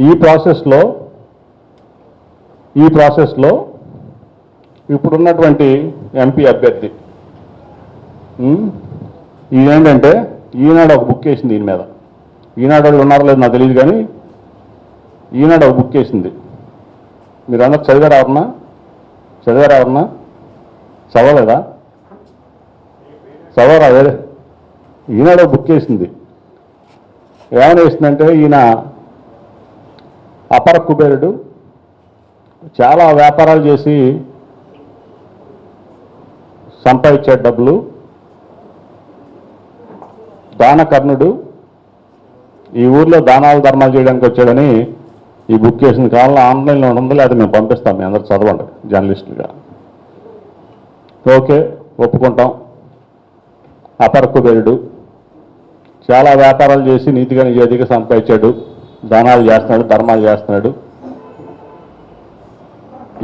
ఈ ప్రాసెస్లో ఈ ప్రాసెస్లో ఇప్పుడున్నటువంటి ఎంపీ అభ్యర్థి ఇదేంటంటే ఈనాడు ఒక బుక్ వేసింది దీని మీద. ఈనాడు వాళ్ళు ఉన్నారో లేదు నాకు తెలియదు కానీ ఈనాడు ఒక బుక్ వేసింది. మీరు అందరు చదివారా ఎవరన్నా? చదివారా ఎవరన్నా? చదవలేదా? చదవరా? వేరే ఈనాడు ఒక బుక్ వేసింది. ఏమైనా వేసిందంటే ఈయన అపర కుబేరుడు చాలా వ్యాపారాలు చేసి సంపాదించే డబ్బులు. దానకర్ణుడు ఈ ఊర్లో దానాలు ధర్మాలు చేయడానికి వచ్చాడని ఈ బుక్ చేసిన కాలంలో ఆన్లైన్లో ఉండదు లేదా మేము పంపిస్తాం మీ అందరు చదవండి జర్నలిస్టులుగా. ఓకే ఒప్పుకుంటాం. అపర కుబేరుడు చాలా వ్యాపారాలు చేసి నీతిగా నిజాయితీగా సంపాదించాడు. దానాలు చేస్తున్నాడు ధర్మాలు చేస్తున్నాడు.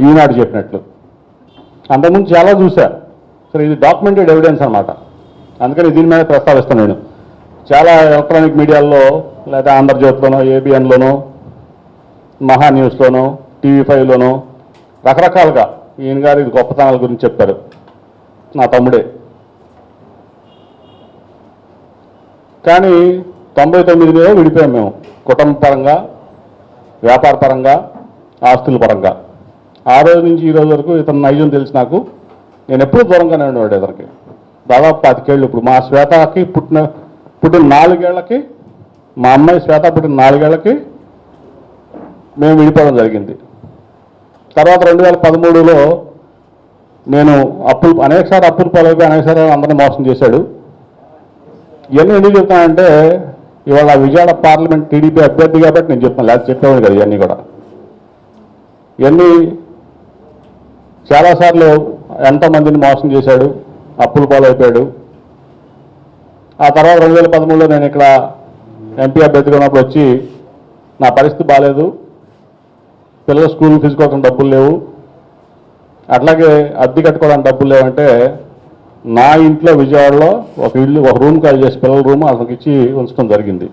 ఈనాడు చెప్పినట్లు. అంతకుముందు చాలా చూసా. సరే ఇది డాక్యుమెంటెడ్ ఎవిడెన్స్ అనమాట అందుకని దీని మీద ప్రస్తావిస్తాను నేను. చాలా ఎలక్ట్రానిక్ మీడియాల్లో లేదా ఆంధ్రజ్యోతిలోనో ఏబిఎన్లోనో మహా న్యూస్లోనో టీవీ ఫైవ్లోనో రకరకాలుగా ఈయన గారు ఇది గొప్పతనాల గురించి చెప్పారు. నా తమ్ముడే. కానీ తొంభై తొమ్మిది మీద విడిపోయాం మేము. కుటుంబ పరంగా వ్యాపార పరంగా ఆస్తుల పరంగా. ఆ రోజు నుంచి ఈ రోజు వరకు ఇతను నైజం తెలిసి నాకు నేను ఎప్పుడూ దూరంగానే ఉండేవాడు ఇతనికి. దాదాపు పాతికేళ్ళు ఇప్పుడు. మా శ్వేతకి పుట్టిన పుట్టిన నాలుగేళ్ళకి మా అమ్మాయి శ్వేత పుట్టిన నాలుగేళ్ళకి మేము విడిపోవడం జరిగింది. తర్వాత రెండు వేల పదమూడులో నేను అప్పులు అనేకసారి అప్పులు పాలైపోయి అనేకసారి అందరిని మోసం చేశాడు. ఇవన్నీ ఎందుకు చెప్తానంటే ఇవాళ విజయవాడ పార్లమెంట్ టీడీపీ అభ్యర్థి కాబట్టి నేను చెప్తాను లేకపోతే చెప్పేవాడు కదా ఇవన్నీ కూడా. ఇవన్నీ చాలాసార్లు ఎంతోమందిని మోసం చేశాడు అప్పులు పాలైపోయాడు. ఆ తర్వాత రెండు వేల పదమూడులో నేను ఇక్కడ ఎంపీ అభ్యర్థిగా ఉన్నప్పుడు వచ్చి నా పరిస్థితి బాగాలేదు పిల్లల స్కూల్ ఫీజు కోసం డబ్బులు లేవు. అట్లాగే అద్దె కట్టుకోవడానికి డబ్బులు లేవంటే నా ఇంట్లో విజయవాడలో ఒక ఇల్లు ఒక రూమ్ కాల్ చేసి పిల్లల రూమ్ అతనికి ఇచ్చి ఉంచడం జరిగింది.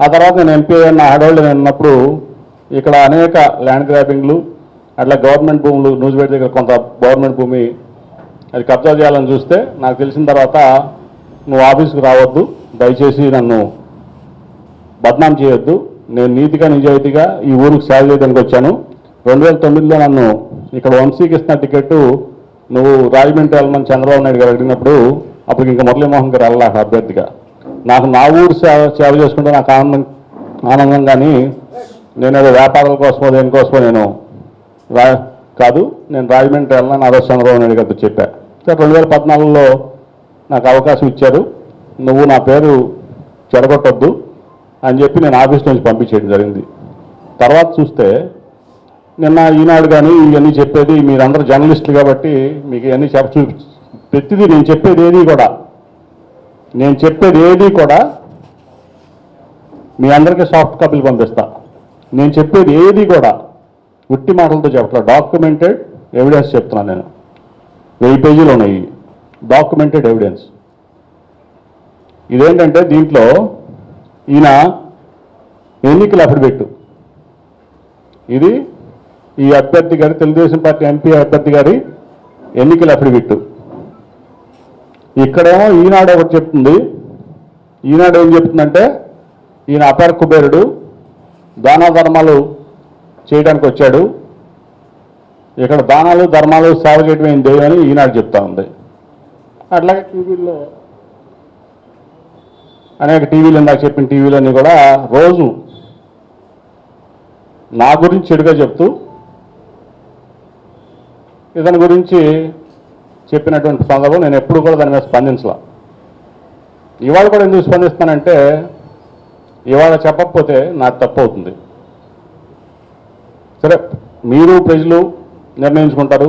ఆ తర్వాత నేను ఎంపీ నా హడోళ్ళు నేను ఉన్నప్పుడు ఇక్కడ అనేక ల్యాండ్ గ్రాబింగ్లు అట్లా గవర్నమెంట్ భూములు నూజివేడి దగ్గర కొంత గవర్నమెంట్ భూమి అది కబ్జా చేయాలని చూస్తే నాకు తెలిసిన తర్వాత నువ్వు ఆఫీస్కి రావద్దు దయచేసి నన్ను బద్నాం చేయొద్దు. నేను నీతిగా నిజాయితీగా ఈ ఊరికి సేవ చేయడానికి వచ్చాను. రెండు వేల తొమ్మిదిలో నన్ను ఇక్కడ వంశీకి ఇస్తున్న టికెట్టు నువ్వు రాజమండ్రి వెళ్ళమని చంద్రబాబు నాయుడు గారు అడిగినప్పుడు అప్పుడు ఇంకా మురళీమోహన్ గారు వెళ్ళాలి అభ్యర్థిగా. నాకు నా ఊరు సేవ సేవ చేసుకుంటే నాకు ఆనందం ఆనందం కానీ నేను ఏదో వ్యాపారాల కోసమో దేనికోసమో నేను రా కాదు నేను రాజమండ్రి వెళ్ళాను అదో చంద్రబాబు నాయుడు గారితో చెప్పా. సార్ రెండు వేల పద్నాలుగులో నాకు అవకాశం ఇచ్చారు. నువ్వు నా పేరు చెడగొట్టొద్దు అని చెప్పి నేను ఆఫీస్ నుంచి పంపించేయడం జరిగింది. తర్వాత చూస్తే నిన్న ఈనాడు కానీ ఇవన్నీ చెప్పేది మీరందరూ జర్నలిస్టులు కాబట్టి మీకు ఇవన్నీ చెప్ప చూ ప్రతిదీ నేను చెప్పేది ఏది కూడా. నేను చెప్పేది ఏది కూడా మీ అందరికీ సాఫ్ట్ కాపీలు పంపిస్తా. నేను చెప్పేది ఏది కూడా ఉట్టి మాటలతో చెప్పట్లా. డాక్యుమెంటెడ్ ఎవిడెన్స్ చెప్తున్నాను నేను. వెయ్యి పేజీలు ఉన్నాయి. Documented evidence. ఇదేంటంటే దీంట్లో ఈయన ఎన్నికలు అఫిడవిట్ ఇది ఈ అభ్యర్థి గారి తెలుగుదేశం పార్టీ ఎంపీ అభ్యర్థి గారి ఎన్నికల అఫిడవిట్. ఇక్కడేమో ఈనాడు ఒకటి చెప్తుంది. ఈనాడు ఏం చెప్తుందంటే ఈయన అపార కుబేరుడు దాన ధర్మాలు చేయడానికి వచ్చాడు. ఇక్కడ దానాలు ధర్మాలు సేవ చేయడం ఏం అని ఈనాడు చెప్తా ఉంది. అట్లాగే టీవీల్లో అనేక టీవీలు ఇందాక చెప్పిన టీవీలన్నీ కూడా రోజు నా గురించి చెడుగా చెప్తూ ఇతని గురించి చెప్పినటువంటి సందర్భం నేను ఎప్పుడు కూడా దాని మీద స్పందించలా. ఇవాళ కూడా ఎందుకు స్పందిస్తానంటే ఇవాళ చెప్పకపోతే నాకు తప్పు అవుతుంది సరే మీరు ప్రజలు నిర్ణయించుకుంటారు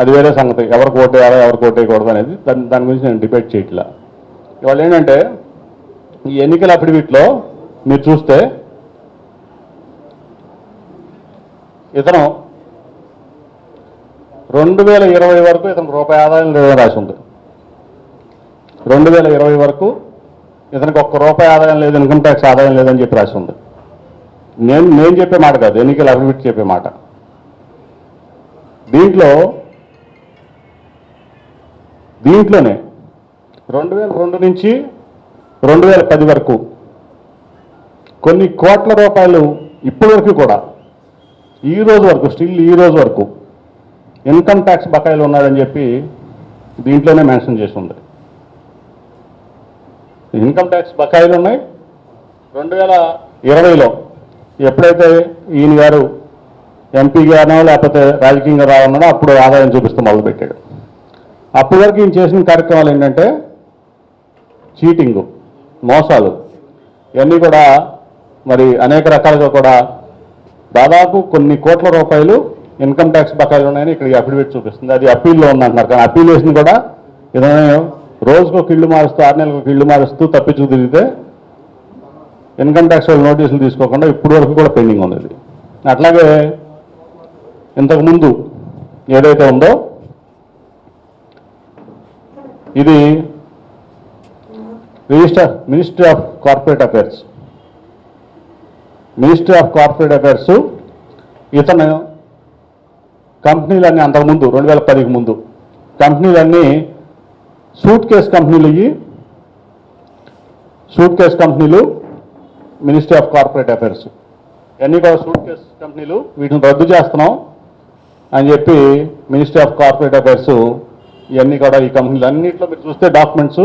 అది వేరే సంగతి. ఎవరికి ఓటేయాలో ఎవరికి ఓటేయకూడదు అనేది దాని దాని గురించి నేను డిబేట్ చేయట్లా. ఇవాళ ఏంటంటే ఈ ఎన్నికల అఫిడవిట్లో మీరు చూస్తే ఇతను రెండు వేల ఇరవై వరకు ఇతనికి రూపాయి ఆదాయం లేదని రాసి ఉంది. రెండు వేల ఇరవై వరకు ఇతనికి ఒక్క రూపాయి ఆదాయం లేదు ఇన్కమ్ ట్యాక్స్ ఆదాయం లేదని చెప్పి రాసి ఉంది. నేను నేను చెప్పే మాట కాదు ఎన్నికల అఫిడవిట్ చెప్పే మాట. దీంట్లో దీంట్లోనే రెండు వేల రెండు నుంచి రెండు వేల పది వరకు కొన్ని కోట్ల రూపాయలు ఇప్పటి వరకు కూడా ఈ రోజు వరకు స్టిల్ ఈ రోజు వరకు ఇన్కమ్ ట్యాక్స్ బకాయిలు ఉన్నాడని చెప్పి దీంట్లోనే మెన్షన్ చేసి ఉంది. ఇన్కమ్ ట్యాక్స్ బకాయిలు ఉన్నాయి. రెండు వేల ఇరవైలో ఎప్పుడైతే ఈయన గారు ఎంపీగానో లేకపోతే రాజకీయంగా రావాలన్నాడో అప్పుడు ఆదాయం చూపిస్తూ మొదలుపెట్టాడు. అప్పటి వరకు ఈయన చేసిన కార్యక్రమాలు ఏంటంటే చీటింగు మోసాలు ఇవన్నీ కూడా మరి అనేక రకాలుగా కూడా దాదాపు కొన్ని కోట్ల రూపాయలు ఇన్కమ్ ట్యాక్స్ బకాయిలు ఉన్నాయని ఇక్కడ అఫిడవిట్ చూపిస్తుంది. అది అప్పీల్లో ఉందంటున్నారు. కానీ అప్పీల్ వేసింది కూడా ఏదైనా రోజుకు ఒక ఇళ్ళు మారుస్తూ ఆరు నెలలకు ఒక ఇళ్ళు మారుస్తూ తప్పించు తిరిగితే ఇన్కమ్ ట్యాక్స్ వాళ్ళు నోటీసులు తీసుకోకుండా ఇప్పటి వరకు కూడా పెండింగ్ ఉంది అట్లాగే ఇంతకుముందు ఏదైతే ఉందో ఇది register ministry of corporate affairs. Ministry of corporate affairs ఇతను కంపెనీలన్నీ అంతకుముందు రెండు వేల పదికి ముందు. కంపెనీలన్నీ సూట్ కేస్ కంపెనీలు ఇవి సూట్ కేస్ కంపెనీలు మినిస్ట్రీ ఆఫ్ కార్పొరేట్ అఫైర్స్. ఇవన్నీ కూడా సూట్ కేస్ కంపెనీలు వీటిని రద్దు చేస్తున్నాం అని చెప్పి మినిస్ట్రీ ఆఫ్ కార్పొరేట్ అఫైర్స్ ఇవన్నీ కూడా ఈ కంపెనీలు అన్నింటిలో మీరు చూస్తే డాక్యుమెంట్స్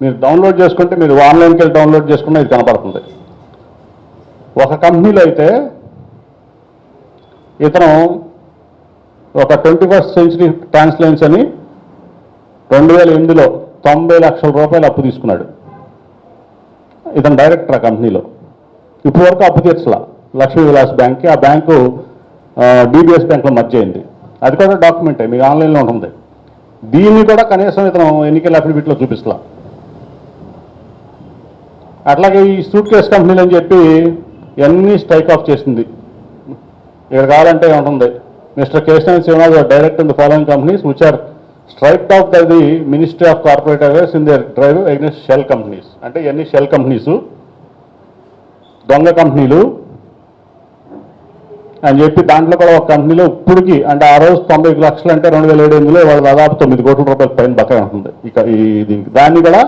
మీరు డౌన్లోడ్ చేసుకుంటే మీరు ఆన్లైన్కి వెళ్ళి డౌన్లోడ్ చేసుకున్న ఇది కనపడుతుంది. ఒక కంపెనీలో అయితే ఇతను ఒక ట్వంటీ ఫస్ట్ సెంచరీ ట్రాన్స్లెన్స్ అని రెండు వేల ఎనిమిదిలో తొంభై లక్షల రూపాయలు అప్పు తీసుకున్నాడు. ఇతను డైరెక్టర్ ఆ కంపెనీలో. ఇప్పుడు వరకు అప్పు తీర్చలా. లక్ష్మీ విలాస్ బ్యాంక్కి ఆ బ్యాంకు డిబిఎస్ బ్యాంక్లో మర్జ్ అయింది. అది కూడా డాక్యుమెంటే మీకు ఆన్లైన్లో ఉంటుంది. దీన్ని కూడా కనీసం ఇతను ఎన్నికల అఫిడవిట్లో చూపిస్తలా అట్లాగే ఈ సూట్ కేస్ కంపెనీలు అని చెప్పి ఇవన్నీ స్ట్రైక్ ఆఫ్ చేసింది. ఇక్కడ కావాలంటే ఉంటుంది Mr Keshavan Srinivas direct in the following companies which are strike off by the ministry of corporate affairs in their drive against shell companies అంటే ఇవన్నీ షెల్ కంపెనీస్ దొంగ కంపెనీలు. అని చెప్పి దాంట్లో కూడా ఒక కంపెనీలో ఇప్పటికి అంటే ఆ రోజు తొంభై లక్షలు అంటే రెండు వేల ఏడు ఎనిమిదిలో వాళ్ళు దాదాపు తొమ్మిది కోట్ల రూపాయల పైన బకాయి ఉంటుంది. ఇక ఈ దీనికి దాన్ని కూడా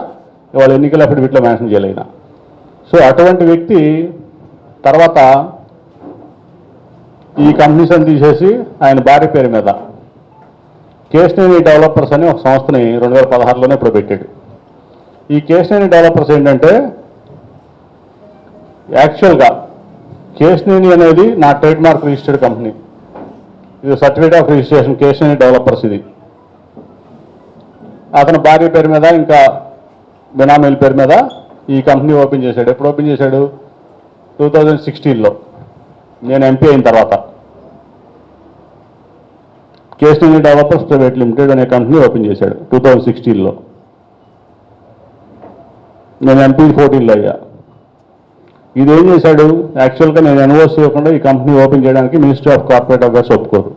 ఇవాళ ఎన్నికల వీటిలో మెన్షన్ చేయలేదు సో అటువంటి వ్యక్తి తర్వాత ఈ కంపెనీస్ అని తీసేసి ఆయన భార్య పేరు మీద కేశనేని డెవలపర్స్ అని ఒక సంస్థని రెండు వేల పదహారులోనే ఇప్పుడు పెట్టాడు. ఈ కేశనేని డెవలపర్స్ ఏంటంటే యాక్చువల్గా కేశనేని అనేది నా ట్రేడ్ మార్క్ రిజిస్టర్డ్ కంపెనీ. ఇది certificate of registration Kesineni developers ఇది. అతని భార్య పేరు మీద ఇంకా బినామీల పేరు మీద ఈ కంపెనీ ఓపెన్ చేశాడు. ఎప్పుడు ఓపెన్ చేశాడు? టూ థౌజండ్ సిక్స్టీన్లో. నేను ఎంపీ అయిన తర్వాత. కేస్నేని డెవలపర్స్ ప్రైవేట్ లిమిటెడ్ అనే కంపెనీ ఓపెన్ చేశాడు టూ థౌజండ్ సిక్స్టీన్లో నేను ఎంపీ ఫోర్టీన్లో అయ్యా. ఇదేం చేశాడు? యాక్చువల్గా నేను ఎన్ఓసి ఇవ్వకుండా ఈ కంపెనీ ఓపెన్ చేయడానికి మినిస్ట్రీ ఆఫ్ కార్పొరేట్ అఫేర్స్ ఒప్పుకోరు.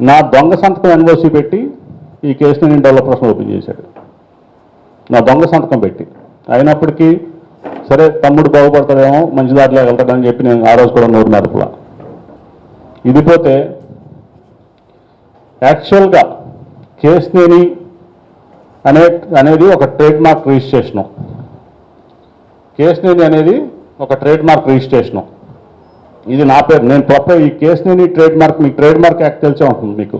నా దొంగ సంతకం ఎన్ఓసి పెట్టి ఈ కేసుని డెవలపర్స్ ఓపెన్ చేశాడు. నా దొంగ సంతకం పెట్టి. అయినప్పటికీ సరే తమ్ముడు బాగుపడతాడేమో మంచి దారిలో వెళ్తాడని చెప్పి నేను ఆ రోజు కూడా నూరు నడుపులా. ఇది పోతే యాక్చువల్గా కేసునేని అనే అనేది ఒక ట్రేడ్ మార్క్ రిజిస్ట్రేషను. కేసునేని అనేది ఒక ట్రేడ్ మార్క్ రిజిస్ట్రేషను. ఇది నా పేరు. నేను ప్రాపర్ ఈ కేసునేని ట్రేడ్ మార్క్ మీకు ట్రేడ్ మార్క్ యాక్ట్ తెలిసే ఉంటుంది మీకు.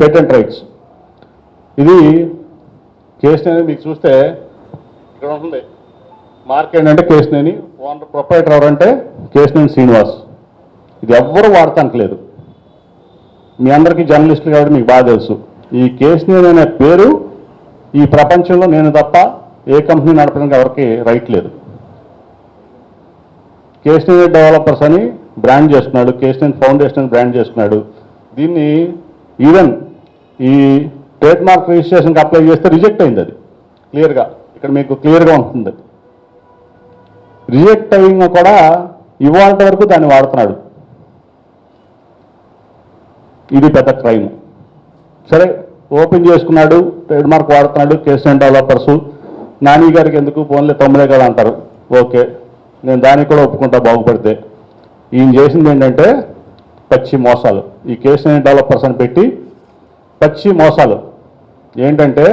Patent rights. ఇది కేసునేని మీకు చూస్తే ఇక్కడ ఉంటుంది. మార్క్ ఏంటంటే కేసునేని ఓనర్ ప్రొపరేటర్ ఎవరంటే కేసునేని శ్రీనివాస్. ఇది ఎవ్వరు వాడటానికి లేదు. మీ అందరికీ జర్నలిస్టులు కాబట్టి మీకు బాగా తెలుసు. ఈ కేసునేని అనే పేరు ఈ ప్రపంచంలో నేను తప్ప ఏ కంపెనీ నడపడానికి ఎవరికి రైట్ లేదు. కేస్టన్ డెవలపర్స్ అని బ్రాండ్ చేస్తున్నాడు కేస్టన్ ఫౌండేషన్ అని బ్రాండ్ చేస్తున్నాడు. దీన్ని ఈవెన్ ఈ ట్రేడ్ మార్క్ రిజిస్ట్రేషన్కి అప్లై చేస్తే రిజెక్ట్ అయింది అది. క్లియర్గా ఇక్కడ మీకు క్లియర్గా ఉంటుంది. రిజెక్ట్ అయ్యింగ్ కూడా ఇవాళ వరకు దాన్ని వాడుతున్నాడు. ఇది పెద్ద క్రైమ్. సరే ఓపెన్ చేసుకున్నాడు ట్రేడ్ మార్క్ వాడుతున్నాడు కేసు డెవలపర్స్. నాని గారికి ఎందుకు ఫోన్లే తొమ్మిదే కదా అంటారు. ఓకే నేను దానికి కూడా ఒప్పుకుంటా బాగుపడితే. ఈయన చేసింది ఏంటంటే పచ్చి మోసాలు. ఈ కేసు డెవలపర్స్ అని పెట్టి పచ్చి మోసాలు. ఏంటంటే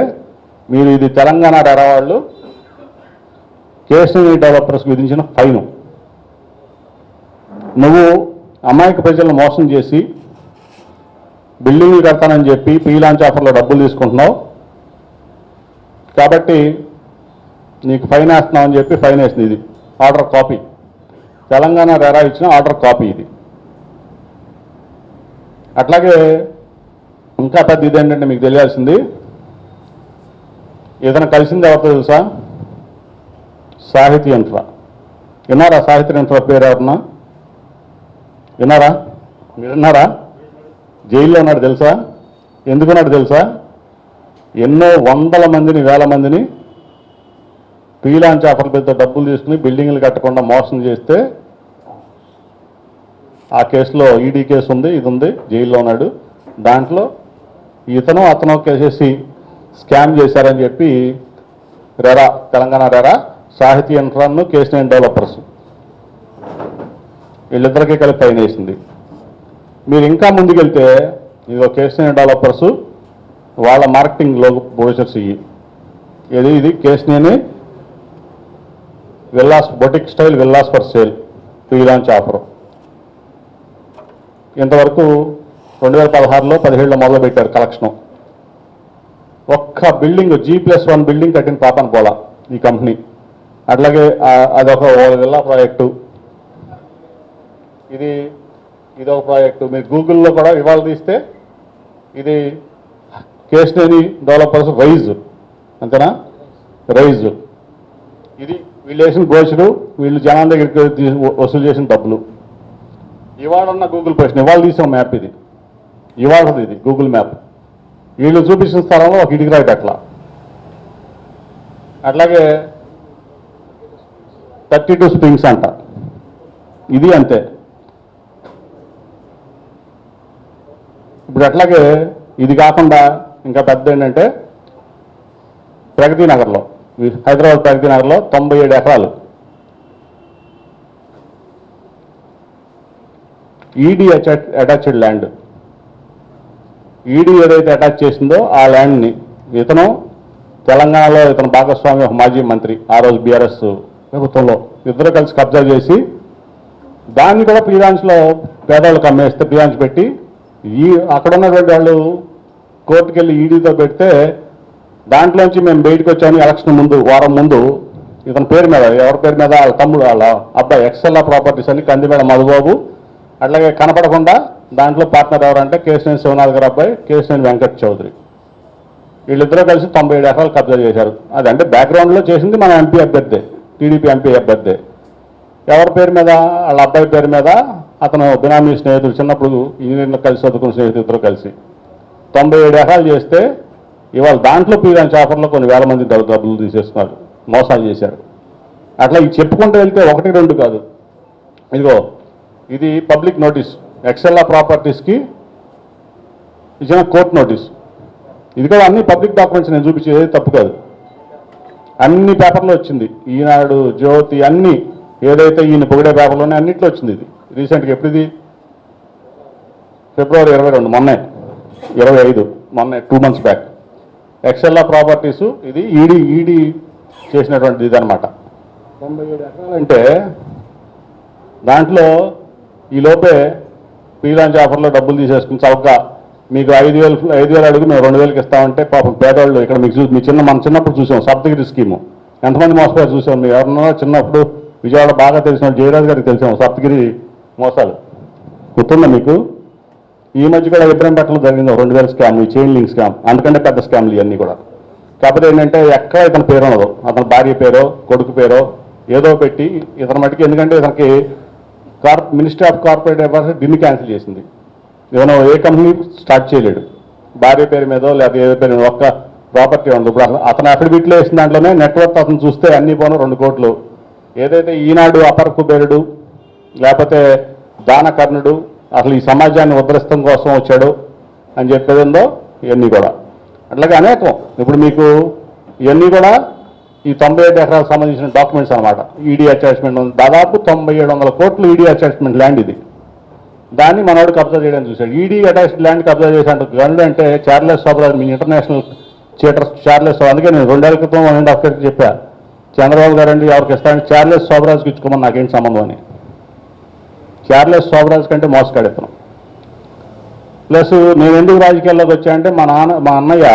మీరు ఇది తెలంగాణ రెరా వాళ్ళు కేసీఆర్ డెవలపర్స్ విధించిన ఫైను. నువ్వు అమాయక ప్రజలను మోసం చేసి బిల్డింగ్లు కడతానని చెప్పి పీ లాంచ్ ఆఫర్లో డబ్బులు తీసుకుంటున్నావు. కాబట్టి నీకు ఫైన్ వేస్తున్నావు అని చెప్పి ఫైన్ వేసింది ఇది. ఆర్డర్ కాపీ తెలంగాణ రెరా ఇచ్చిన ఆర్డర్ కాపీ ఇది. అట్లాగే ఇంకా పెద్ద ఇదేంటంటే మీకు తెలియాల్సింది. ఏదైనా కలిసింది ఎవరితో తెలుసా? సాహిత్య ఇన్ఫ్రా విన్నారా సాహిత్య ఇన్ఫ్రా పేరు ఎవరన్నా విన్నారా? మీరు విన్నారా? జైల్లో ఉన్నాడు తెలుసా? ఎందుకున్నాడు తెలుసా? ఎన్నో వందల మందిని వేల మందిని ఫ్రీలాన్స్ ఆఫర్ పెద్ద డబ్బులు తీసుకుని బిల్డింగ్లు కట్టకుండా మోసం చేస్తే ఆ కేసులో ఈడీ కేసు ఉంది ఇది ఉంది జైల్లో ఉన్నాడు. దాంట్లో ఇతను అతను కేసేసి స్కామ్ చేశారని చెప్పి రెరా తెలంగాణ రెరా సాహితీ ఇన్ఫ్రాను కేసు నైన్ డెవలపర్స్. వీళ్ళిద్దరికీ కలిపి పైన వేసింది. మీరు ఇంకా ముందుకెళ్తే ఇది ఒక నైన్ డెవలపర్స్ వాళ్ళ మార్కెటింగ్లో ప్రొడ్యూసర్స్ ఇవి. ఇది? ఇది Kesineni villas boutique style villas for sale pre launch offer. ఇంతవరకు రెండు వేల పదహారులో పదిహేడులో మొదలుపెట్టారు కలెక్షన్. ఒక్క building G plus one building కట్టిన పాపను పోలా ఈ కంపెనీ. అట్లాగే అదొక విల్లా ప్రాజెక్టు. ఇది ఇదొక ప్రాజెక్టు. మీరు గూగుల్లో కూడా ఇవాళ తీస్తే ఇది కేస్నేని డెవలపర్స్ రైజ్. అంతేనా? రైజ్. ఇది వీళ్ళు వేసిన గోచరు వీళ్ళు జనాల దగ్గరికి వసూలు చేసిన డబ్బులు. ఇవాళ ఉన్న గూగుల్ ప్రశ్న ఇవాళ తీసిన మ్యాప్ ఇది. ఇవాళది ఇది గూగుల్ మ్యాప్. వీళ్ళు చూపించిన స్థలంలో ఒక ఇడికి రాయిట్ అట్లా అట్లాగే థర్టీ టూ స్ప్రింగ్స్ అంట. ఇది అంతే. ఇప్పుడు అట్లాగే ఇది కాకుండా ఇంకా పెద్ద ఏంటంటే ప్రగతి నగర్లో హైదరాబాద్ ప్రగతి నగర్లో తొంభై ఏడు ఎకరాలు. ఈడీ అటాచ్డ్ ల్యాండ్ ఈడీ ఏదైతే అటాచ్ చేసిందో ఆ ల్యాండ్ని ఇతను తెలంగాణలో ఇతను భాగస్వామి ఒక మాజీ మంత్రి ఆ రోజు బీఆర్ఎస్ ప్రభుత్వంలో. ఇద్దరు కలిసి కబ్జా చేసి దాన్ని కూడా ప్రియాంష్లో పేదవాళ్ళకి అమ్మేస్తే ప్రియాంష్ పెట్టి ఈ అక్కడ ఉన్నటువంటి వాళ్ళు కోర్టుకు వెళ్ళి ఈడీతో పెడితే దాంట్లోంచి మేము బయటకు వచ్చాము ఎలక్షన్ ముందు వారం ముందు. ఇతని పేరు మీద ఎవరి పేరు మీద? వాళ్ళ తమ్ముడు వాళ్ళ అబ్బాయి ఎక్సెల్లా ప్రాపర్టీస్ అని కందిమేడ మధుబాబు. అట్లాగే కనపడకుండా దాంట్లో పార్ట్నర్ ఎవరంటే కేశినేని శివనాథ్ గారు అబ్బాయి కేశినేని వెంకట్ చౌదరి. వీళ్ళిద్దరూ కలిసి తొంభై ఏడు ఎకరాలు కబ్జా చేశారు. అది అంటే బ్యాక్గ్రౌండ్లో చేసింది మన ఎంపీ అభ్యర్థి టీడీపీ ఎంపీ అభ్యర్థి. ఎవరి పేరు మీద? వాళ్ళ అబ్బాయి పేరు మీద అతను బినామీ స్నేహితుడు చిన్నప్పుడు ఇంజనీర్లు కలిసి చదువుకున్న స్నేహితులు ఇద్దరు కలిసి. తొంభై ఏడు ఎకరాలు చేస్తే ఇవాళ దాంట్లో పీరాన్స్ ఆఫర్లో కొన్ని వేల మంది డబ్బులు తీసేస్తున్నాడు మోసాలు చేశారు. అట్లా ఇది చెప్పుకుంటూ వెళ్తే ఒకటి రెండు కాదు. ఇదిగో ఇది పబ్లిక్ నోటీస్. ఎక్సెల్లా ప్రాపర్టీస్కి ఇచ్చిన కోర్టు నోటీస్. ఇది కూడా అన్ని పబ్లిక్ డాక్యుమెంట్స్ నేను చూపించేది తప్పు కాదు. అన్ని పేపర్లో వచ్చింది. ఈనాడు జ్యోతి అన్ని ఏదైతే ఈయన పొగిడే పేపర్లోనే అన్నిట్లో వచ్చింది ఇది. రీసెంట్గా ఎప్పుడు ఇది ఫిబ్రవరి ఇరవై రెండు మొన్నే. ఇరవై ఐదు మొన్నే టూ మంత్స్ బ్యాక్ ఎక్సెల్లా ప్రాపర్టీసు ఇది ఈడీ ఈడీ చేసినటువంటి ఇది అనమాట తొంభై ఏడు ఎకరాలు. అంటే దాంట్లో ఈ లోపే ఫ్రీలాన్స్ ఆఫర్లో డబ్బులు తీసేసుకుని చౌకగా మీకు ఐదు వేలు ఐదు వేలు అడుగు మేము రెండు వేలకి ఇస్తామంటే పాపం పేదవాళ్ళు ఇక్కడ మీకు చూ- మీ చిన్న మన చిన్నప్పుడు చూసాం సప్తగిరి స్కీము. ఎంతమంది మోసపోయారు చూసాం. మీరు ఎవరన్నా చిన్నప్పుడు విజయవాడ బాగా తెలిసిన జయరాజ్ గారికి తెలిసాం సప్తగిరి మోసాలు. గుర్తుందా మీకు? ఈ మధ్య కూడా ఇబ్రహీంపట్నంలో జరిగింది. రెండు వేల స్కామ్ చైన్ లింక్ స్కామ్ అందుకంటే పెద్ద స్కామ్లు ఇవన్నీ కూడా. కాకపోతే ఏంటంటే ఎక్కడ ఇతని పేరు ఉండదు. అతని భార్య పేరో కొడుకు పేరో ఏదో పెట్టి ఇతని మటుకు ఎందుకంటే ఇతనికి car ministry of corporate affairs దీన్ని క్యాన్సిల్ చేసింది. ఇతను ఏ కంపెనీ స్టార్ట్ చేయలేడు. భార్య పేరు మీదో లేకపోతే ఏదో పేరు ఒక్క ప్రాపర్టీ ఉండదు. ఇప్పుడు అతను- అతను అఫిడవిట్లో వేసిన దాంట్లోనే నెట్వర్క్ అతను చూస్తే అన్ని పోను రెండు కోట్లు. ఏదైతే ఈనాడు అపర కుబేరుడు లేకపోతే దానకర్ణుడు అసలు ఈ సమాజాన్ని ఉద్ధరిస్తం కోసం వచ్చాడు అని చెప్పేది ఉందో ఇవన్నీ కూడా. అట్లాగే అనేకం. ఇప్పుడు మీకు ఇవన్నీ కూడా ఈ తొంభై ఏడు ఎకరాలకు సంబంధించిన డాక్యుమెంట్స్ అనమాట ఈడీ అటాచ్మెంట్ ఉంది. దాదాపు తొంభై ఏడు వందల కోట్లు ఈడీ అటాచ్మెంట్ ల్యాండ్ ఇది. దాన్ని మనవాడు కబ్జా చేయడానికి చూశాడు. ఈడీ అటాచ్డ్ ల్యాండ్ కబ్జా చేశాడు. గనుడు అంటే చార్లెస్ సోబరాజ్ మీ ఇంటర్నేషనల్ థియేటర్స్ చార్లెస్ అందుకే నేను రెండేళ్ళ క్రితం వన్ అండ్ హాఫ్ ఇయర్కి చెప్పా. చంద్రబాబు గారు అండి ఎవరికి ఇస్తారని చార్లెస్ సోబరాజ్కి ఇచ్చుకోమని నాకేంటి సంబంధం అని. చార్లెస్ శోభరాజ్ కంటే మోసగాడెత్తనం ప్లస్ నేను ఎందుకు రాజకీయాల్లోకి వచ్చామంటే మా నాన్న మా అన్నయ్య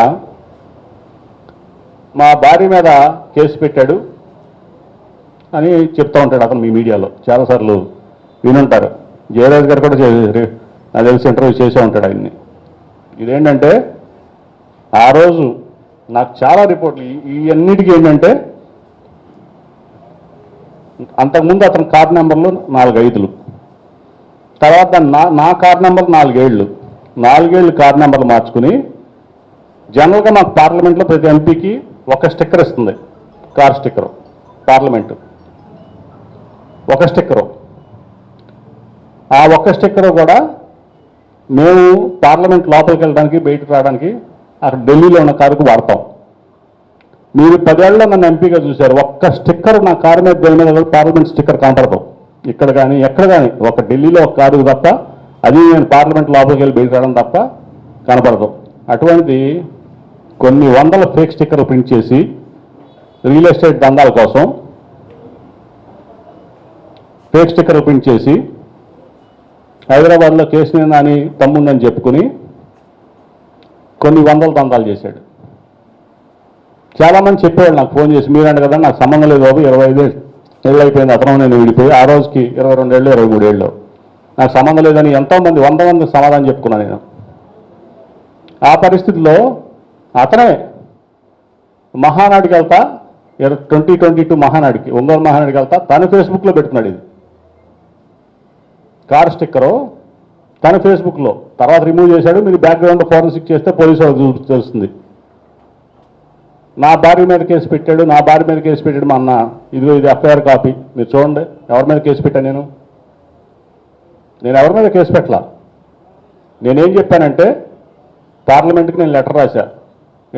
మా భార్య మీద కేసు పెట్టాడు అని చెప్తూ ఉంటాడు అతను మీ మీడియాలో. చాలాసార్లు వినుంటారు. జయరాజ్ గారు కూడా నాకు తెలిసి ఇంటర్వ్యూ చేసే ఉంటాడు ఆయన్ని. ఇదేంటంటే ఆ రోజు నాకు చాలా రిపోర్ట్లు. ఇవన్నిటికీ అన్నిటికీ ఏంటంటే అంతకుముందు అతని కార్ నెంబర్లు నాలుగు ఐదులు తర్వాత నా నా కార్ నెంబర్ నాలుగేళ్ళు. నాలుగేళ్ళు కార్ నెంబర్లు మార్చుకుని జనరల్గా మాకు పార్లమెంట్లో ప్రతి ఎంపీకి ఒక స్టిక్కర్ ఇస్తుంది. Car sticker. పార్లమెంటు. ఒక స్టిక్కరు. ఆ ఒక్క స్టిక్కర్ కూడా మేము పార్లమెంట్ లోపలికి వెళ్ళడానికి బయటకు రావడానికి అక్కడ ఢిల్లీలో ఉన్న కారుకు వాడతాం. మీరు పదేళ్ళలో నన్ను ఎంపీగా చూశారు. ఒక్క స్టిక్కర్ నా కారు మీద దేని మీద పార్లమెంట్ స్టిక్కర్ కనపడతాం ఇక్కడ కానీ ఎక్కడ కానీ ఒక ఢిల్లీలో ఒక కారు తప్ప అది నేను పార్లమెంట్ లోపలికి వెళ్ళి బయటకు రావడం తప్ప కనపడదు అటువంటిది కొన్ని వందల ఫేక్ స్టిక్కర్ ప్రింట్ చేసి రియల్ ఎస్టేట్ దందాల కోసం ఫేక్ స్టిక్కర్ ప్రింట్ చేసి హైదరాబాద్లో కేసు నాని తమ్ముందని చెప్పుకుని కొన్ని వందల దందాలు చేశాడు. చాలామంది చెప్పేవాళ్ళు నాకు ఫోన్ చేసి మీరంట కదా నాకు సంబంధం లేదు బాబు ఇరవై ఐదు ఏళ్ళు అయిపోయింది అతను నేను విడిపోయి ఆ రోజుకి ఇరవై రెండేళ్ళు ఇరవై మూడేళ్ళు. నాకు సంబంధం లేదని ఎంతోమంది వంద మంది సమాధానం చెప్పుకున్నాను నేను. ఆ పరిస్థితిలో అతనే మహానాడికి వెళ్తా ట్వంటీ ట్వంటీ టూ మహానాడికి ఒంగోలు మహానాడికి వెళ్తా తను ఫేస్బుక్లో పెట్టుకున్నాడు ఇది. కార్ స్టిక్కరు తన ఫేస్బుక్లో. తర్వాత రిమూవ్ చేశాడు మీరు బ్యాక్గ్రౌండ్ ఫోరెన్సిక్ చేస్తే పోలీసు వాళ్ళకి తెలుస్తుంది. నా భార్య మీద కేసు పెట్టాడు నా భార్య మీద కేసు పెట్టాడు మా అన్న. ఇదిగో ఇది ఎఫ్ఐఆర్ కాపీ. మీరు చూడండి ఎవరి మీద కేసు పెట్టాను నేను? నేను ఎవరి మీద కేసు పెట్టలా? నేనేం చెప్పానంటే పార్లమెంట్కి నేను లెటర్ రాశా.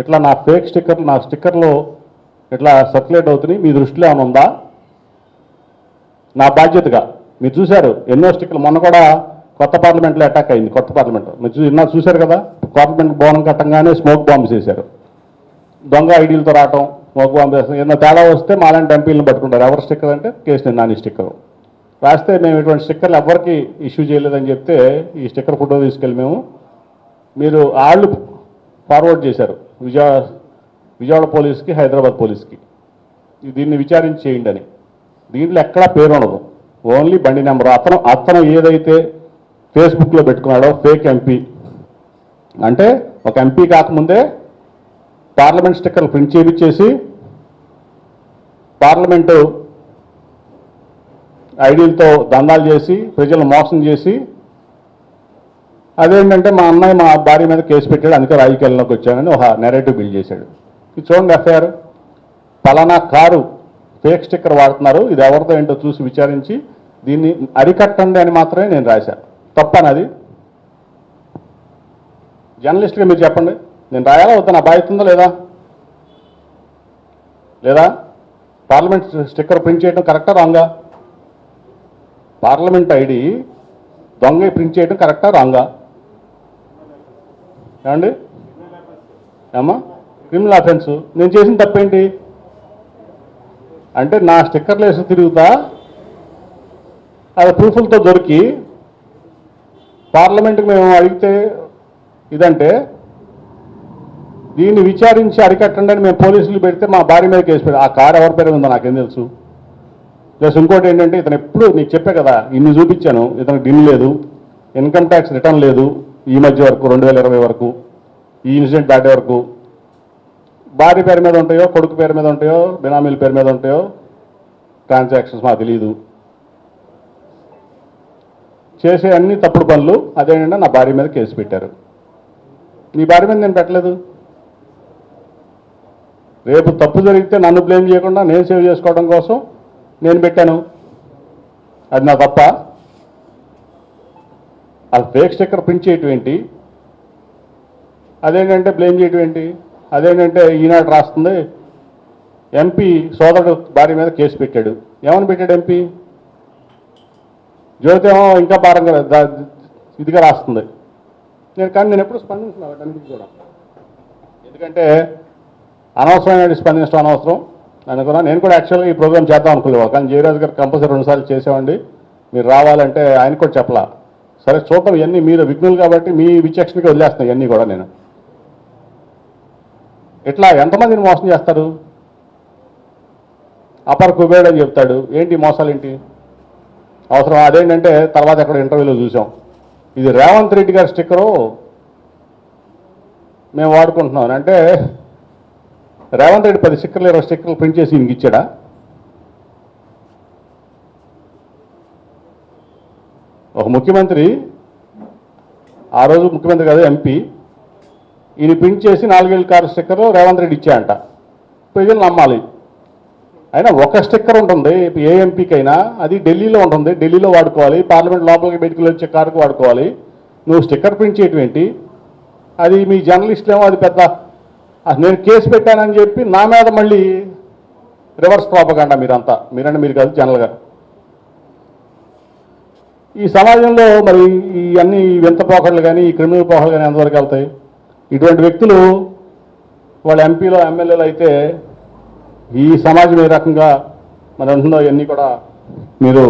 ఇట్లా నా ఫేక్ స్టిక్కర్ నా స్టిక్కర్లు ఇట్లా సర్క్యులేట్ అవుతున్నాయి మీ దృష్టిలో ఏమైనా ఉందా? నా బాధ్యతగా. మీరు చూశారు ఎన్నో స్టిక్కర్లు. మొన్న కూడా కొత్త పార్లమెంట్లో అటాక్ అయింది కొత్త పార్లమెంట్. మీరు చూ ఇన్నా చూశారు కదా? పార్లమెంట్ భవనం కట్టంగానే స్మోక్ బాంబ్స్ వేశారు దొంగ ఐడీలతో రావటం మొగ్గు బాంబ్ ఏదైనా తేడా వస్తే మాలాంటి ఎంపీలను పట్టుకుంటారు. ఎవరు స్టిక్కర్ అంటే కేసు నాని స్టిక్కర్. రాస్తే మేము ఇటువంటి స్టిక్కర్లు ఎవరికి ఇష్యూ చేయలేదని చెప్తే ఈ స్టిక్కర్ ఫోటో తీసుకెళ్ళి మేము మీరు వాళ్ళు ఫార్వర్డ్ చేశారు. విజయ విజయవాడ పోలీస్కి హైదరాబాద్ పోలీస్కి. దీన్ని విచారించి చేయండి అని. దీంట్లో ఎక్కడా పేరు ఉండదు. ఓన్లీ బండి నెంబర్. అతను అతను ఏదైతే ఫేస్బుక్లో పెట్టుకున్నాడో ఫేక్ ఎంపీ. అంటే ఒక ఎంపీ కాకముందే పార్లమెంట్ స్టిక్కర్లు ప్రింట్ చేయించేసి పార్లమెంటు ఐడీలతో దందాలు చేసి ప్రజలను మోసం చేసి అదేంటంటే మా అన్నయ్య మా భార్య మీద కేసు పెట్టాడు అందుకే రాజకీయాల్లోకి వచ్చానని ఒక నెరేటివ్ బిల్డ్ చేశాడు. ఇది చూడండి ఎఫ్ఐఆర్. పలానా కారు ఫేక్ స్టిక్కర్ వాడుతున్నారు ఇది ఎవరితో ఏంటో చూసి విచారించి దీన్ని అరికట్టండి అని మాత్రమే నేను రాశాను తప్పనది. జర్నలిస్ట్గా మీరు చెప్పండి. నేను రాయాలా వద్దా? నా బాధ్యత ఉందా లేదా? లేదా? పార్లమెంట్ స్టిక్కర్ ప్రింట్ చేయడం కరెక్టా రాంగా? పార్లమెంట్ ఐడి దొంగ ప్రింట్ చేయడం కరెక్టా రాంగా? ఏమండి? ఏమా క్రిమినల్ అఫెన్స్ నేను చేసిన తప్పేంటి? అంటే నా స్టిక్కర్లు వేసి తిరుగుతా అది ప్రూఫ్లతో దొరికి పార్లమెంట్కి మేము అడిగితే ఇదంటే దీన్ని విచారించి అరికట్టండి అని మేము పోలీసులు పెడితే మా భార్య మీద కేసు పెట్టి ఆ కారు ఎవరి పేరు ఉందో నాకేం తెలుసు. ప్లస్ ఇంకోటి ఏంటంటే ఇతను ఎప్పుడు నీకు చెప్పే కదా ఇన్ని చూపించాను ఇతనికి డిన్ లేదు ఇన్కమ్ ట్యాక్స్ రిటర్న్ లేదు ఈ మధ్య వరకు రెండు వేల ఇరవై వరకు ఈ ఇన్సిడెంట్ దాటే వరకు భార్య పేరు మీద ఉంటాయో కొడుకు పేరు మీద ఉంటాయో బినామీల పేరు మీద ఉంటాయో ట్రాన్సాక్షన్స్ మాకు తెలియదు చేసే అన్ని తప్పుడు పనులు అదేంటంటే నా భార్య మీద కేసు పెట్టారు. నీ భార్య మీద నేను పెట్టలేదు. రేపు తప్పు జరిగితే నన్ను బ్లేమ్ చేయకుండా నేను సేవ్ చేసుకోవడం కోసం నేను పెట్టాను. అది నా తప్ప. అది ఫేక్ స్టిక్కర్ ప్రింట్ చేయటం ఏంటి? అదేంటంటే బ్లేమ్ చేయటం ఏంటి? అదేంటంటే ఈనాడు రాస్తుంది ఎంపీ సోదరుడు భార్య మీద కేసు పెట్టాడు. ఏమని పెట్టాడు ఎంపీ? జ్యోతి ఏమో ఇంకా భారంగా ఇదిగా రాస్తుంది. నేను కానీ నేను ఎప్పుడు స్పందించిన వాటన్నిటికీ కూడా. ఎందుకంటే అనవసరమైన స్పందించడం అనవసరం. అనుకున్నా నేను కూడా యాక్చువల్గా ఈ ప్రోగ్రామ్ చేద్దాం అనుకునేవాడు. కానీ జయరాజ్ గారు కంపల్సరీ రెండుసార్లు చేసేవండి మీరు రావాలంటే ఆయన కూడా చెప్పలా. సరే చూద్దాం ఇవన్నీ మీరు విఘ్నులు కాబట్టి మీ విచక్షణకి వదిలేస్తున్నాయి ఇవన్నీ కూడా నేను. ఇట్లా ఎంతమందిని మోసం చేస్తారు? అపర్ కుబేడ్ అని చెప్తాడు. ఏంటి మోసాలు ఏంటి అవసరం. అదేంటంటే తర్వాత అక్కడ ఇంటర్వ్యూలో చూసాం. ఇది రేవంత్ రెడ్డి గారి స్టిక్కరు మేము వాడుకుంటున్నాం. అంటే రేవంత్ రెడ్డి పది స్టిక్కర్లు ఇరవై స్టిక్కర్లు ప్రింట్ చేసి ఈయనకి ఇచ్చాడా? ఒక ముఖ్యమంత్రి ఆ రోజు ముఖ్యమంత్రి కాదు ఎంపీ ఈయన ప్రింట్ చేసి నాలుగేళ్ళు కారు స్టిక్కర్ రేవంత్ రెడ్డి ఇచ్చాయంట. ప్రజలు నమ్మాలి. అయినా ఒక స్టిక్కర్ ఉంటుంది ఏ ఎంపీకైనా అది ఢిల్లీలో ఉంటుంది ఢిల్లీలో వాడుకోవాలి పార్లమెంట్ లోపలికి బయటకులు వచ్చే కారుకు వాడుకోవాలి. నువ్వు స్టిక్కర్ ప్రింట్ చేయటం ఏంటి? అది మీ జర్నలిస్టులేమో అది పెద్ద నేను కేసు పెట్టానని చెప్పి నా మీద మళ్ళీ రివర్స్ ప్రాపగండా మీరంతా. మీరంటే మీరు కాదు జనరల్గా ఈ సమాజంలో మరి ఈ అన్ని వింత పోకడలు కానీ ఈ క్రిమినల్ పోకడలు కానీ ఎంతవరకు వెళ్తాయి? ఇటువంటి వ్యక్తులు వాళ్ళ ఎంపీలో ఎమ్మెల్యేలు అయితే ఈ సమాజం ఏ రకంగా మరి ఉంటుందో ఇవన్నీ కూడా మీరు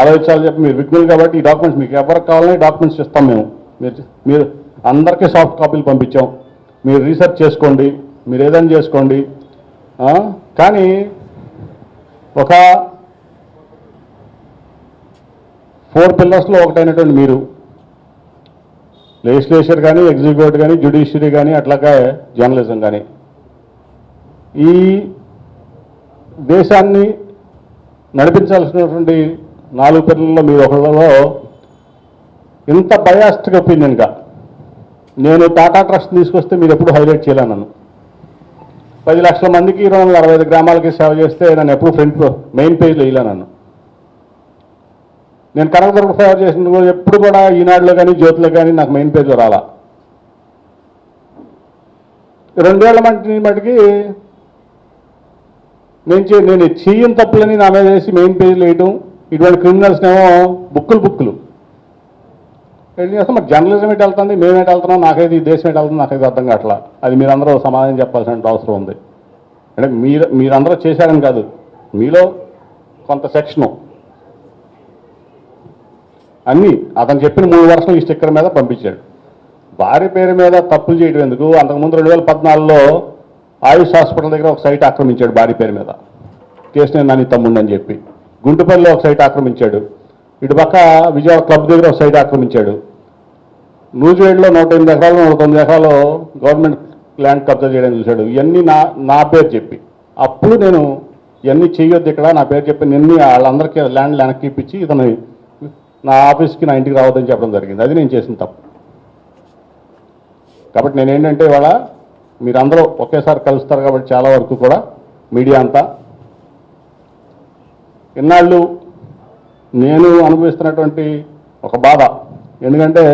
ఆలోచించాలని చెప్పి మీరు విఘ్నులు కాబట్టి ఈ డాక్యుమెంట్స్ మీకు ఎవరికి కావాలని డాక్యుమెంట్స్ ఇస్తాం మేము. మీరు మీరు అందరికీ సాఫ్ట్ కాపీలు పంపించాం. మీరు రీసెర్చ్ చేసుకోండి మీరు ఏదైనా చేసుకోండి. కానీ ఒక ఫోర్ పిల్లర్స్లో ఒకటైనటువంటి మీరు. లెజిస్లేచర్ కానీ ఎగ్జిక్యూటివ్ కానీ జ్యుడిషియరీ కానీ అట్లాగే జర్నలిజం కానీ ఈ దేశాన్ని నడిపించాల్సినటువంటి నాలుగు పిల్లల్లో మీరు ఒకళ్ళలో ఇంత బయాస్ట్గా ఒపీనియన్గా నేను టాటా ట్రస్ట్ తీసుకొస్తే మీరు ఎప్పుడు హైలైట్ చేయలే నన్ను. పది లక్షల మందికి ఇరవై వందల అరవై ఐదు గ్రామాలకి సేవ చేస్తే నన్ను ఎప్పుడు ఫ్రంట్ మెయిన్ పేజ్లో వేయలే నన్ను. నేను కనకదుర్గ సేవ చేసిన కూడా ఎప్పుడు కూడా ఈనాడులో కానీ జ్యోతిలో కానీ నాకు మెయిన్ పేజ్లో రాలా. రెండేళ్ళ మట్టి మటుకి నేను నేను చెయ్యని తప్పులని నా మీద వేసి మెయిన్ పేజ్లో వేయటం ఇటువంటి క్రిమినల్స్నేమో బుక్కులు బుక్కులు. ఏం చేస్తాం మరి జర్నలిజం ఎటు వెళ్తుంది? మేము ఎటు వెళ్తున్నాం? నాకైతే ఈ దేశం ఎటు వెళ్తుంది? నాకైతే అర్థం కావట్లా. అది మీరందరూ సమాధానం చెప్పాల్సిన అవసరం ఉంది. అంటే మీరు మీరందరూ చేశారని కాదు. మీలో కొంత సెక్షను. అన్నీ అతను చెప్పిన మూడు వర్షాలు ఈ స్టిక్కర్ మీద పంపించాడు. భార్య పేరు మీద తప్పులు చేయడం ఎందుకు? అంతకుముందు రెండు వేల పద్నాలుగులో ఆయుష్ హాస్పిటల్ దగ్గర ఒక సైట్ ఆక్రమించాడు భార్య పేరు మీద. కేసు నేను నాని తమ్ముండి అని చెప్పి. గుంటుపల్లిలో ఒక సైట్ ఆక్రమించాడు. ఇటు పక్క విజయవాడ క్లబ్ దగ్గర ఒక సైట్ ఆక్రమించాడు. నూజివేడ్లో నూట ఎనిమిది ఎకరాలు నూట తొమ్మిది ఎకరాలు గవర్నమెంట్ ల్యాండ్ కబ్జా చేయడం చూశాడు. ఇవన్నీ నా నా పేరు చెప్పి. అప్పుడు నేను ఇవన్నీ చేయొద్దు ఇక్కడ నా పేరు చెప్పి నిన్న వాళ్ళందరికీ ల్యాండ్ వెనక్కి ఇప్పించి ఇతను నా ఆఫీస్కి నా ఇంటికి రావద్దని చెప్పడం జరిగింది. అది నేను చేసిన తప్పు. కాబట్టి నేను ఏంటంటే ఇవాళ మీరందరూ ఒకేసారి కలుస్తారు కాబట్టి చాలా వరకు కూడా మీడియా అంతా. ఇన్నాళ్ళు నేను అనుభవిస్తున్నటువంటి ఒక బాధ. ఎందుకంటే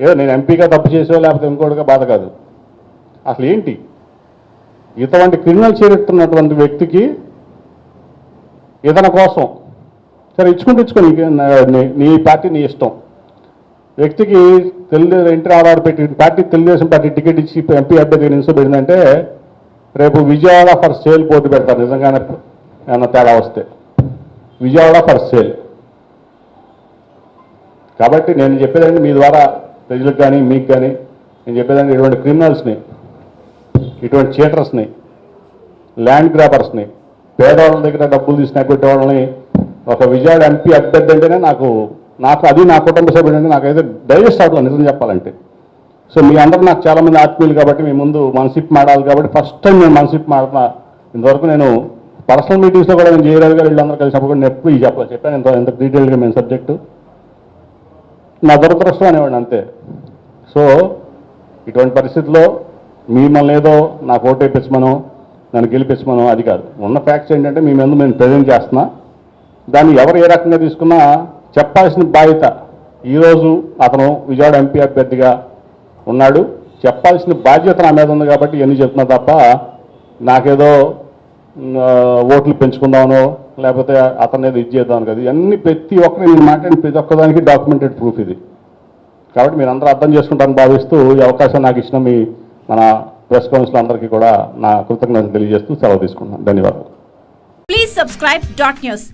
ఏదో నేను ఎంపీగా తప్పు చేసో లేకపోతే ఇంకోటిగా బాధ కాదు. అసలు ఏంటి ఇటువంటి క్రిమినల్ చేరుతున్నటువంటి వ్యక్తికి ఇతని కోసం సరే ఇచ్చుకుంటూ ఇచ్చుకో నీకు నీ- పార్టీ నీ ఇష్టం. వ్యక్తికి తెలుగుదేశం ఇంటర్ రామారావు పెట్టి పార్టీ తెలుగుదేశం పార్టీ టికెట్ ఇచ్చి ఎంపీ అభ్యర్థిగా నిలిచిపెట్టిందంటే రేపు విజయవాడ ఫర్ సేల్ పోటీ పెడతారు. నిజంగానే ఏమన్నా తేడా వస్తే. Vijayawada for sale. కాబట్టి నేను చెప్పేదండి మీ ద్వారా ప్రజలకు కానీ మీకు కానీ నేను చెప్పేదాన్ని ఇటువంటి క్రిమినల్స్ని ఇటువంటి చీటర్స్ని ల్యాండ్ గ్రాబర్స్ని పేదవాళ్ళ దగ్గర డబ్బులు తీసి నెగ్గొట్టే వాళ్ళని ఒక విజయవాడ ఎంపీ అభ్యర్థి అంటేనే నాకు నాకు అది నా కుటుంబ సభ్యుడు అంటే నాకైతే డైజెస్ట్ అవ్వట్లేదు నిజం చెప్పాలంటే. సో మీ అందరూ నాకు చాలామంది ఆత్మీయులు కాబట్టి మీ ముందు మనసిప్ మాడాలి కాబట్టి ఫస్ట్ టైం నేను మనసిప్ మాడుతున్నా ఇంతవరకు నేను పర్సనల్ మీటింగ్స్లో కూడా నేను జయరాజు గారు వీళ్ళందరూ కలిసినప్పుడు కూడా నేను ఎప్పుడు చెప్పాలి చెప్పాను ఎంత ఎంత డీటెయిల్గా మేము సబ్జెక్టు. నా దురదృష్టం అనేవాడు అంతే. సో ఇటువంటి పరిస్థితుల్లో మిమ్మల్ని ఏదో నాకు ఓటు వేయించమనో నన్ను గెలిపించమనో అది కాదు. ఉన్న ఫ్యాక్ట్స్ ఏంటంటే మీ మీద నేను ప్రజెంట్ చేస్తున్నా. దాన్ని ఎవరు ఏ రకంగా తీసుకున్నా చెప్పాల్సిన బాధ్యత ఈరోజు అతను విజయవాడ ఎంపీ అభ్యర్థిగా ఉన్నాడు. చెప్పాల్సిన బాధ్యత నా మీద ఉంది కాబట్టి ఇవన్నీ చెప్తున్నా తప్ప నాకేదో ఓట్లు పెంచుకుందామనో లేకపోతే అతన్ని ఇది చేద్దాం కదా. ఇవన్నీ ప్రతి ఒక్కరి నేను మాట్లాడిన ప్రతి ఒక్కదానికి డాక్యుమెంటెడ్ ప్రూఫ్ ఇది. కాబట్టి మీరు అందరూ అర్థం చేసుకుంటారని భావిస్తూ ఈ అవకాశం నాకు ఇచ్చిన మీ మన ప్రెస్ కౌన్సిల్ అందరికీ కూడా నా కృతజ్ఞతలు తెలియజేస్తూ సెలవు తీసుకుంటున్నాను. ధన్యవాదాలు. Please subscribe dot news